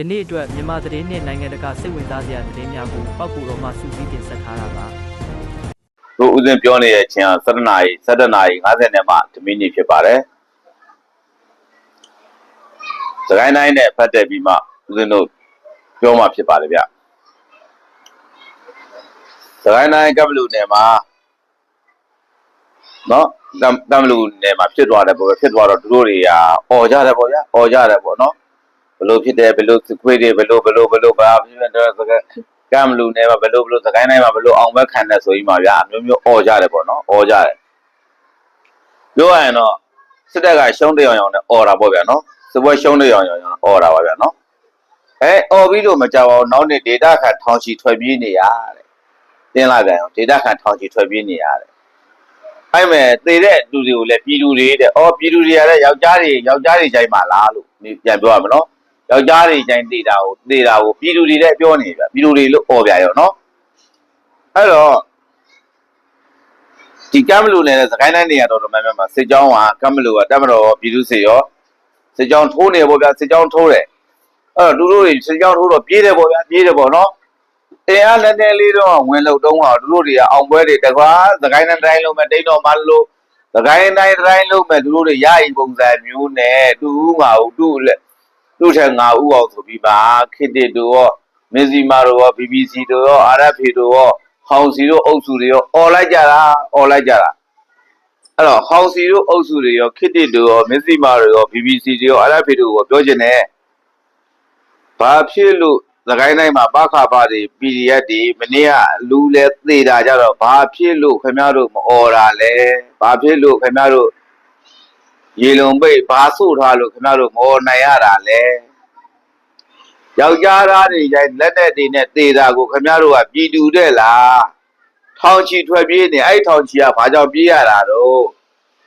ယနေ့အတွက်မြန်မာသတင်းနှင့်နိုင်ငံတကာစိတ်ဝင်စားစရာသတင်းများကိုပောက်ကူတော်မှစူးစီးတင်ဆက်ထားတာပါတို့ဦးစင်ပြောနေတဲ့အချိန်က7နာရီ7နာရီ50နဲ့မှတမိနစ်ဖြစ်ပါတယ်။စကိုင်းတိုင်းနဲ့ဖတ်တက်ပြီးမှဦးစင်တို့ပြောမှဖြစ်ပါတယ်ဗျ။စကိုင်းတိုင်းကပ်ဘလူနယ်မှာနော်ကမ်ကမ်ဘလူနယ်မှာဖြစ်သွားတယ်ပေါ့ဗျဖြစ်သွားတော့သူတို့တွေကអော်ကြတယ်ပေါ့ဗျာអော်ကြတယ်ပေါ့နော် ဘလို့ဖြစ်တယ်ဘလို့ခွေးတွေဘလို့ဘလို့ဘလို့ဘာဖြစ်တယ်ဆိုတော့ကမ်ဘလူနယ်မှာဘလို့ဘလို့စကိုင်းတိုင်းမှာဘလို့အောင်ဘက်ခံတယ်ဆိုပြီးမှဗျာအမျိုးမျိုးអော်ကြတယ်ပေါ့နော်អော်ကြတယ်ပြောရရင်တော့စစ်တပ်ကရှုံးတဲ့အောင်အောင်နဲ့អော်တာပေါ့ဗျာနော်စပွဲရှုံးတဲ့အောင်အောင်អော်တာပါဗျာနော်အဲអော်ပြီးလို့မကြောက်အောင်နောက်နေ့ data ခံထောင်ချီထွက်ပြေးနေရတဲ့တင်းလာကြအောင် data ခံထောင်ချီထွက်ပြေးနေရတယ် အဲ့မဲ့သေတဲ့လူတွေကိုလည်းပြည်သူတွေတဲ့။အော်ပြည်သူတွေကလည်းယောက်ျားတွေယောက်ျားတွေကြိုက်မှာလားလို့ဒီပြန်ပြောရမလို့။ ယောက်ျားတွေကြိုက်သေတာကိုသေတာကိုပြည်သူတွေလည်းပြောနေပြ။ပြည်သူတွေလို့អော်ပြရောနော်။အဲ့တော့ဒီကမ်းမလူနယ်နဲ့စကိုင်းတိုင်းနေရာတော်တော်များများမှာစစ်ကြောင်းကကမ်းမလူကတက်မတော်ပြည်သူစစ်ရောစစ်ကြောင်းထိုးနေပေါ့ဗျာစစ်ကြောင်းထိုးတယ်။အဲ့တော့သူတို့တွေစစ်ကြောင်းထိုးတော့ပြေးတယ်ပေါ့ဗျာပြေးတယ်ပေါ့နော်။တင်အားလက်နဲ့လေးတော့ဝင်လို့တုံးအောင်သူတို့တွေကအောင်ပွဲတွေတကွာသခိုင်းတိုင်းလုံးမဲ့တိတ်တော့မလို့သခိုင်းတိုင်းတိုင်းလုံးမဲ့သူတို့တွေရရင်ပုံစံမျိုးနဲ့တူဦးငါဦးတူလက် သူ့ထက်ငါဦးအောင်ဆိုပြီးပါခေတ္တတို့ရောမင်းစီမာတို့ရော BBC တို့ရော RFA တို့ရောဟောင်စီတို့အုပ်စုတွေရောអော်လိုက်ကြတာអော်လိုက်ကြတာအဲ့တော့ဟောင်စီတို့အုပ်စုတွေရောခေတ္တတို့ရောမင်းစီမာတို့ရော BBC တွေရော RFA တို့ရောပြောချင်တယ် ဘာဖြစ်လို့သခိုင်းတိုင်းမှာပခါပါတွေ PDF တွေမနေ့ကလူလဲသေတာကြတော့ဘာဖြစ်လို့ခင်ဗျားတို့မអော်တာလဲဘာဖြစ်လို့ခင်ဗျားတို့ ရေလုံပိတ်ဘာဆို့ထားလို့ခင်ဗျားတို့မអော်နိုင်ရတာလဲယောက်ျားသားတွေရိုက်လက်နဲ့တွေနဲ့သေတာကိုခင်ဗျားတို့ကပြည်သူတဲ့လားထောင်ချီထွက်ပြေးနေအဲ့ထောင်ချီကဘာကြောင့်ပြေးရတာတော့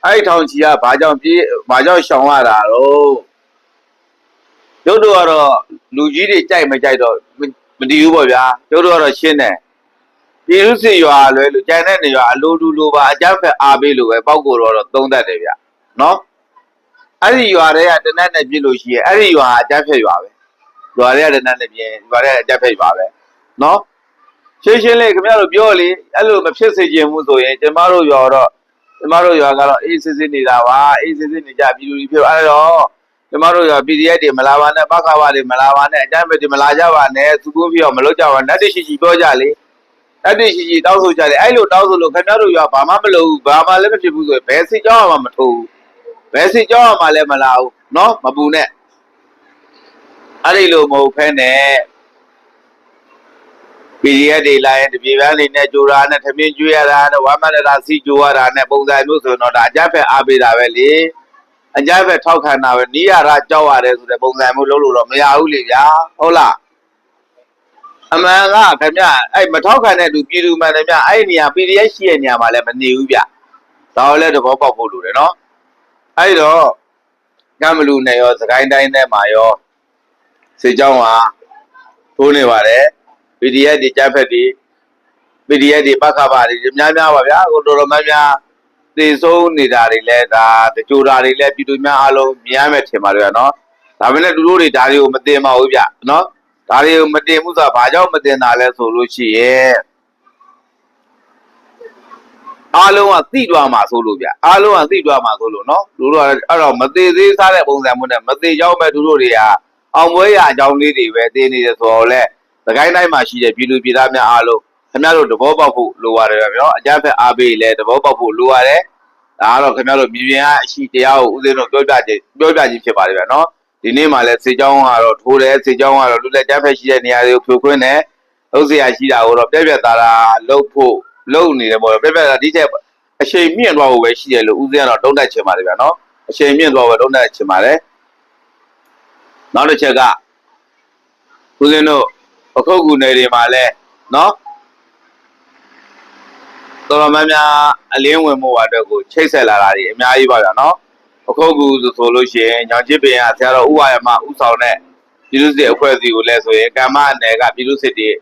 အဲ့ထောင်ချီကဘာကြောင့်ပြေးဘာကြောင့်ရှောင်ရတာတော့ကျုပ်တို့ကတော့လူကြီးတွေကြိုက်မကြိုက်တော့မမတည်ဘူးပေါ့ဗျာကျုပ်တို့ကတော့ရှင်းတယ်ပြည်သူစစ်ရွာလွဲလို့ကြံတဲ့နေရွာအလိုတူလိုပါအကြမ်းဖက်အားပေးလို့ပဲပောက်ကိုတော့တော့သုံးတတ်တယ်ဗျနော် အဲ့ဒီရွာတွေကတနက်နဲ့ပြစ်လို့ရှိရင်အဲ့ဒီရွာအကြမ်းဖက်ရွာပဲရွာတွေကတနက်နဲ့ပြင်ရွာတွေကအကြမ်းဖက်ရွာပဲနော်ရှင်းရှင်းလေးခင်ဗျားတို့ပြောလေအဲ့လိုမဖြစ်စေချင်ဘူးဆိုရင်ကျမတို့ရွာတော့ကျမတို့ရွာကတော့အေးစစ်စစ်နေတာပါအေးစစ်စစ်နေကြပြည်သူတွေဖြစ်အဲ့တော့ကျမတို့ရော PDF တွေမလာပါနဲ့ပခါပါတွေမလာပါနဲ့အကြမ်းဖက်တွေမလာကြပါနဲ့သူကိုပြတော့မလုပ်ကြပါနဲ့တတိရှိရှိပြောကြလေတတိရှိရှိတောင်းဆိုကြလေအဲ့လိုတောင်းဆိုလို့ခင်ဗျားတို့ရောဘာမှမလုပ်ဘူးဘာမှလည်းမဖြစ်ဘူးဆိုရင်ဘယ်စစ်ကြောင်းမှမထိုးဘူး ဘယ်စစ်ကြောင်းမှလည်းမလာဘူးเนาะမပူနဲ့အဲ့ဒီလိုမဟုတ်ဖဲနဲ့ PDF တွေလာရင်တပြေပန်းလေးနဲ့ကြိုးတာနဲ့ထမင်းကျွေးရတာနဲ့ဝမ်းမရတာစီကြိုးရတာနဲ့ပုံစံမျိုးဆိုရင်တော့ဒါအကြမ်းဖက်အားပေးတာပဲလေ အကြမ်းဖက်ထောက်ခံတာပဲနီးရတာကြောက်ရတယ်ဆိုတဲ့ပုံစံမျိုးလုပ်လို့တော့မရဘူးလေဗျာဟုတ်လားအမှန်ကခင်ဗျအဲ့မထောက်ခံတဲ့လူပြည်သူမှန်တယ်ဗျအဲ့ဒီနေရာ PDF ရှိတဲ့နေရာမှာလည်းမနေဘူးဗျဒါကိုလည်းသဘောပေါက်ဖို့လိုတယ်နော် အဲ့ဒီတော့ကမ်ဘလူနဲ့ရောစကိုင်းတိုင်းထဲမှာရောစေเจ้าဟာထိုးနေပါတယ် PDF တွေကြမ်းဖက်တွေ PDF တွေပတ်ခါပါတွေများများပါဗျာဟိုတော်တော်များများ သေဆုံးနေတာတွေလည်းဒါတကြိုတာတွေလည်းပြည်သူများအားလုံးမြင်ရမယ်ထင်ပါတယ်နော်ဒါပေမဲ့လူတို့တွေဒါတွေကိုမတင်ပါဘူးဗျနော်ဒါတွေကိုမတင်ဘူးဆိုတာဘာကြောင့်မတင်တာလဲဆိုလို့ရှိရဲ့ အားလုံးကသိသွားမှာဆိုလို့ဗျအားလုံးကသိသွားမှာဆိုလို့နော်လူတို့ကအဲ့တော့မသေးသေးစားတဲ့ပုံစံမျိုးနဲ့မသေးကြောင်းပဲလူတို့တွေကအောင်ပွဲရအကြောင်းလေးတွေပဲသိနေတယ်ဆိုတော့လေသခိုင်းတိုင်းမှာရှိတဲ့ပြည်သူပြည်သားများအားလုံးခင်ဗျားတို့သဘောပေါက်ဖို့လိုရတယ်ဗျနော်အကြမ်းဖက်အားပေးလဲသဘောပေါက်ဖို့လိုရတယ်ဒါကတော့ခင်ဗျားတို့မြေပြင်ကအရှိတရားကိုဦးသိန်းတို့ပြောပြခြင်းပြောပြခြင်းဖြစ်ပါတယ်ဗျာနော်ဒီနေ့မှလည်းစေချောင်းကတော့ထိုးတယ်စေချောင်းကတော့လူလက်ကျန်းဖက်ရှိတဲ့နေရာတွေကိုဖြိုခွင်းတယ်ဥစ္စာရရှိတာကိုတော့ပြက်ပြက်သားသားလှုပ်ဖို့ လှုပ်နေတယ်ပေါ့ပြက်ပြက်သားဒီချက်အချိန်မြင့်သွားဖို့ပဲရှိတယ်လို့ဦးသိန်းကတော့တုံးတက်ချင်ပါတယ်ဗျာနော်အချိန်မြင့်သွားဖို့တုံးတက်ချင်ပါတယ်နောက်တစ်ချက်ကဦးသိန်းတို့အခုတ်ကူနယ်တွေမှာလည်းနော်တော်တော်များများအလင်းဝင်မှုအတွက်ကိုချိတ်ဆက်လာတာတွေအများကြီးပါဗျာနော်အခုကူဆိုဆိုလို့ရှိရင်ညောင်ချစ်ပင်ကဆရာတော်ဥဝါယမဥဆောင်တဲ့ပြည်သူ့စစ်အဖွဲ့အစည်းကိုလည်းဆိုရင်ကမ္မနယ်ကပြည်သူ့စစ်တွေက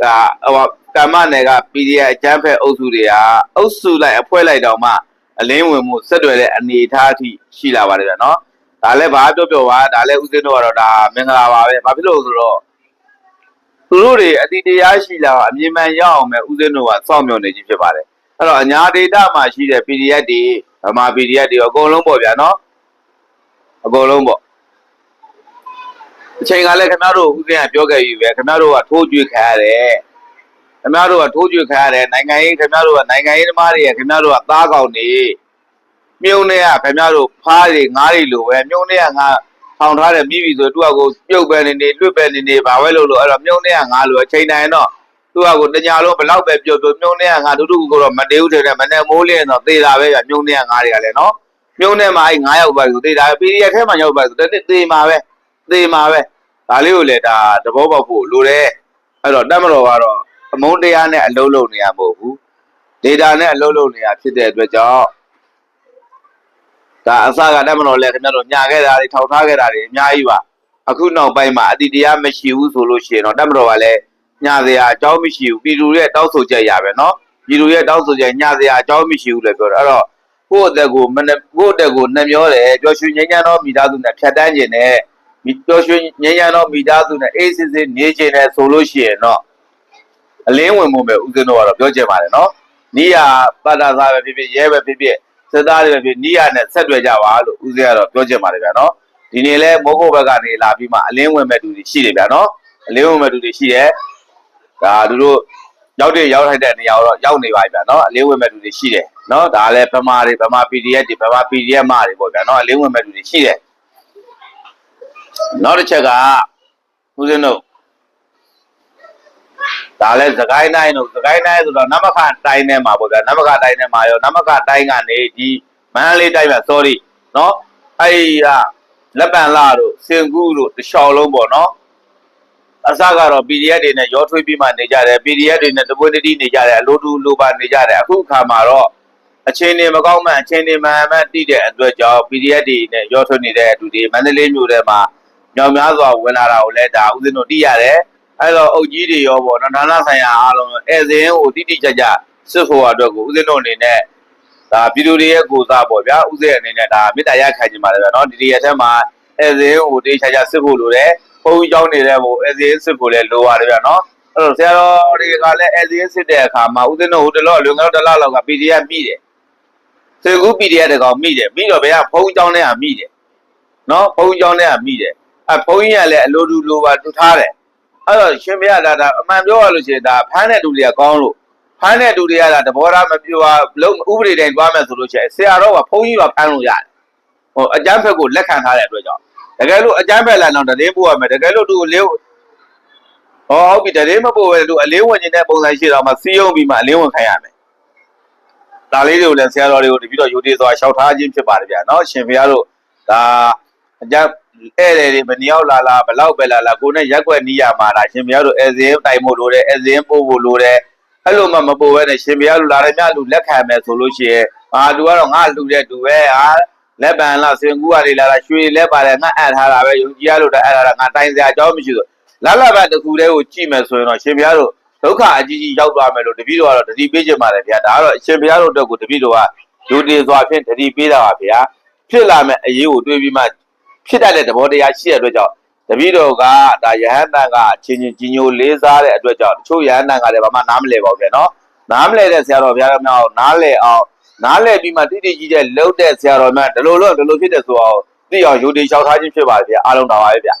ဟိုကမ္မနယ်က PDF အချမ်းဖက်အုပ်စုတွေကအုပ်စုလိုက်အဖွဲ့လိုက်တောင်မှအလင်းဝင်မှုဆက်တွယ်တဲ့အနေအထားအထိရှိလာပါတယ်ဗျာနော်ဒါလည်းဘာပြောပြောပါဒါလည်းဦးစင်းတို့ကတော့ဒါမင်္ဂလာပါပဲဘာဖြစ်လို့လဲဆိုတော့သူတို့တွေအတိတရားရှိလာအောင်အမြင်မှန်ရအောင်ပဲဦးစင်းတို့ကစောင့်မျှော်နေခြင်းဖြစ်ပါတယ်အဲ့တော့အညာဒေတာမှာရှိတဲ့ PDF တွေဗမာ PDF တွေအကုန်လုံးပေါ့ဗျာနော်အကုန်လုံးပေါ့ အချိန်ကလည်းခင်ဗျားတို့ဦးစင်းကပြောခဲ့ပြီပဲခင်ဗျားတို့ကထိုးကြွေခံရတယ်ခင်ဗျားတို့ကထိုးကြွေခံရတယ်နိုင်ငံရေးခင်ဗျားတို့ကနိုင်ငံရေးသမားတွေရခင်ဗျားတို့ကသားကောင်တွေမြုံနေရခင်ဗျားတို့ဖားတွေငားတွေလိုပဲမြုံနေရငါထောင်ထားတယ်ပြီးပြီဆိုသူကကိုပြုတ်ပဲနေနေလွတ်ပဲနေနေဘာပဲလို့လို့အဲ့တော့မြုံနေရငါလိုအချိန်တိုင်းတော့သူကကိုတညာလုံးဘလောက်ပဲပြုတ်ပြုတ်မြုံနေရငါတူတူကိုတော့မတေးဘူးတဲ့မနဲ့မိုးလင်းတော့သေတာပဲဗျမြုံနေရငါတွေကလည်းနော်မြုံနေမှာအဲ့9ယောက်ပါဆိုသေတာပဲ PDF ထဲမှာရောက်ပါဆိုတနေ့သေမှာပဲ သေမှာပဲဒါလေးကိုလည်းဒါသဘောပေါက်ဖို့လိုတယ်အဲ့တော့တက်မတော်ကတော့အမုန်းတရားနဲ့အလုံးလုံးနေရမဟုတ်ဘူး data နဲ့အလုံးလုံးနေရဖြစ်တဲ့အတွက်ကြောင့် ဒါအစကတည်းမတော်လဲခင်ဗျားတို့ညာခဲ့တာတွေထောက်ထားခဲ့တာတွေအများကြီးပါအခုနောက်ပိုင်းမှာအတိတရားမရှိဘူးဆိုလို့ရှိရင်တော့တတ်မတော်ကလည်းညာစရာအကြောင်းမရှိဘူးပြည်သူရဲ့တောက်ဆိုချက်ရပဲเนาะပြည်သူရဲ့တောက်ဆိုချက်ညာစရာအကြောင်းမရှိဘူးလို့ပြောတယ်အဲ့တော့ကိုယ့်အသက်ကိုမနဲ့ကိုယ့်အသက်ကိုနှမျောတယ်ပျော်ရွှင်ငြိမ်းချမ်းသောမိသားစုနဲ့ဖြတ်တန်းခြင်းနဲ့ မိတော်ရွှေငြိမ်းရန်တော့မိသားစုနဲ့အေးစစ်စစ်နေခြင်းနဲ့ဆိုလို့ရှိရင်တော့အလင်းဝင်ဖို့ပဲဦးဇင်းတို့ကတော့ပြောကြပါတယ်နော်နီးရပါတာစားပဲဖြစ်ဖြစ်ရဲပဲဖြစ်ဖြစ်စစ်သားတွေပဲဖြစ်နီးရနဲ့ဆက်တွေ့ကြပါလို့ဦးဇင်းကတော့ပြောကြပါတယ်ဗျာနော်ဒီနေ့လဲမိုးကိုဘက်ကနေလာပြီးမှအလင်းဝင်မဲ့သူတွေရှိတယ်ဗျာနော်အလင်းဝင်မဲ့သူတွေရှိတယ်ဒါသူတို့ရောက်တဲ့ရောက်ထိုက်တဲ့နေရာတော့ရောက်နေပါပြီဗျာနော်အလင်းဝင်မဲ့သူတွေရှိတယ်နော်ဒါလည်းဗမာတွေဗမာ PDF တွေဗမာ PDF မတွေပေါ့ဗျာနော်အလင်းဝင်မဲ့သူတွေရှိတယ် နောက်တစ်ချက်ကဦးဇင်းတို့ဒါလည်းသခိုင်းတိုင်းတို့သခိုင်းတိုင်းဆိုတော့နမခတိုင်းထဲမှာပေါ့ဗျာနမခတိုင်းထဲမှာရောနမခတိုင်းကနေဒီမန္တလေးတိုင်းမှာ sorry နော်အဲ့ဒီကလက်ပံလာတို့စင်ကူးတို့တလျှောက်လုံးပေါ့နော်အစကတော့ PDF တွေနဲ့ရောထွေးပြီးမှနေကြတယ် PDF တွေနဲ့တပွေးတတိနေကြတယ်အလိုတူလိုပါနေကြတယ်အခုအခါမှာတော့အချင်းတွေမကောင်းမှအချင်းတွေမှန်မှန်တိတဲ့အတွက်ကြောင့် PDF တွေနဲ့ရောထွေးနေတဲ့အတူတွေမန္တလေးမြို့ထဲမှာ ညောင်များစွာဝင်လာတာကိုလည်းဒါဦးဇင်းတို့သိရတယ်အဲ့တော့အုတ်ကြီးတွေရောပေါ့နော်ဌာနဆိုင်ရာအားလုံးဧည့်စင်းကိုတိတိကျကျစစ်ဖို့အတွက်ကိုဦးဇင်းတို့အနေနဲ့ဒါပြည်သူတွေရဲ့ကိုယ်စားပေါ့ဗျာဦးဇင်းအနေနဲ့ဒါမေတ္တာရခံချင်ပါတယ်ဗျာနော်ဒီဒီရက်ထဲမှာဧည့်စင်းကိုတိတိကျကျစစ်ဖို့လိုတယ်ဘုန်းကြီးကျောင်းနေတဲ့ဟိုဧည့်စင်းစစ်ဖို့လည်းလိုပါတယ်ဗျာနော်အဲ့တော့ဆရာတော်တွေကလည်းဧည့်စင်းစစ်တဲ့အခါမှာဦးဇင်းတို့ဟိုတလောလွန်ကတော့တလားလောက်က PDF မိတယ်စေကူ PDF တကောင်မိတယ်မိတော့ဘယ်ကဘုန်းကြီးကျောင်းထဲကမိတယ်နော်ဘုန်းကြီးကျောင်းထဲကမိတယ် အဲဘုန်းကြီးကလည်းအလိုတူလိုပါတူထားတယ်အဲ့တော့ရှင်ဘုရားဒါဒါအမှန်ပြောရလို့ရှိရင်ဒါဖမ်းတဲ့လူတွေကကောင်းလို့ဖမ်းတဲ့လူတွေကဒါတဘောထားမပြောပါလုံးဥပဒေတိုင်းတွားမယ်ဆိုလို့ရှိရင်ဆရာတော်ကဘုန်းကြီးကဖမ်းလို့ရတယ်ဟိုအကျမ်းဖက်ကိုလက်ခံထားတဲ့အတွက်ကြောင့်တကယ်လို့အကျမ်းဖက်လာတော့တည်ပို့ရမယ်တကယ်လို့သူအလေးဟောဟုတ်ပြီတည်မပို့ပဲသူအလေးဝင်နေတဲ့ပုံစံရှိတော့မှစီးယုံပြီးမှအလေးဝင်ခံရမယ်ဒါလေးတွေကိုလည်းဆရာတော်တွေကိုတပည့်တော်ယူတည်စွာရှောက်ထားခြင်းဖြစ်ပါတယ်ဗျာနော်ရှင်ဘုရားတို့ဒါအကျမ်း ဧည့်သည်တွေဘယ်နှစ်ယောက်လာလာဘယ်လောက်ပဲလာလာကိုနဲ့ရက်ွက်နီးရမှာလားရှင်ဘုရားတို့ဧည့်စင်းတိုင်ဖို့လိုတယ်ဧည့်စင်းပို့ဖို့လိုတယ်အဲ့လိုမှမပို့ဘဲနဲ့ရှင်ဘုရားတို့လာရမြလူလက်ခံမယ်ဆိုလို့ရှိရင်အာသူကတော့ငါလူတဲ့သူပဲဟာလက်ပံလားစင်ကူကနေလာတာရွှေလက်ပါတယ်ငါအပ်ထားတာပဲယုံကြည်ရလို့တအပ်ထားတာငါတိုင်စရာအကြောင်းမရှိဆိုလာလာပဲတခုတည်းကိုကြည့်မယ်ဆိုရင်တော့ရှင်ဘုရားတို့ဒုက္ခအကြီးကြီးရောက်သွားမယ်လို့တပည့်တော်ကတော့တတိပေးချင်ပါတယ်ဗျာဒါကတော့ရှင်ဘုရားတို့အတွက်ကိုတပည့်တော်ကလူတည်စွာဖြင့်တတိပေးတာပါဗျာဖြစ်လာမဲ့အရေးကိုတွေးပြီးမှ ဖြစ်တတ်တဲ့သဘောတရားရှိတဲ့အတွက်ကြောင့်တပည့်တော်ကဒါယဟန်တန်ကအချင်းချင်းကြီးညိုလေးစားတဲ့အတွက်ကြောင့်တချို့ယဟန်တန်ကလည်းဘာမှနားမလည်ပါဘူးပြန်နော်နားမလည်တဲ့ဆရာတော်ဘုရားတော်များအောင်နားလည်အောင်နားလည်ပြီးမှတိတိကျကျလှုပ်တဲ့ဆရာတော်များဒီလိုလို့ဒီလိုဖြစ်တဲ့ဆိုအောင်သိအောင်ယူတည်လျှောက်ထားခြင်းဖြစ်ပါလေဗျာအားလုံးတော်ပါပဲဗျာ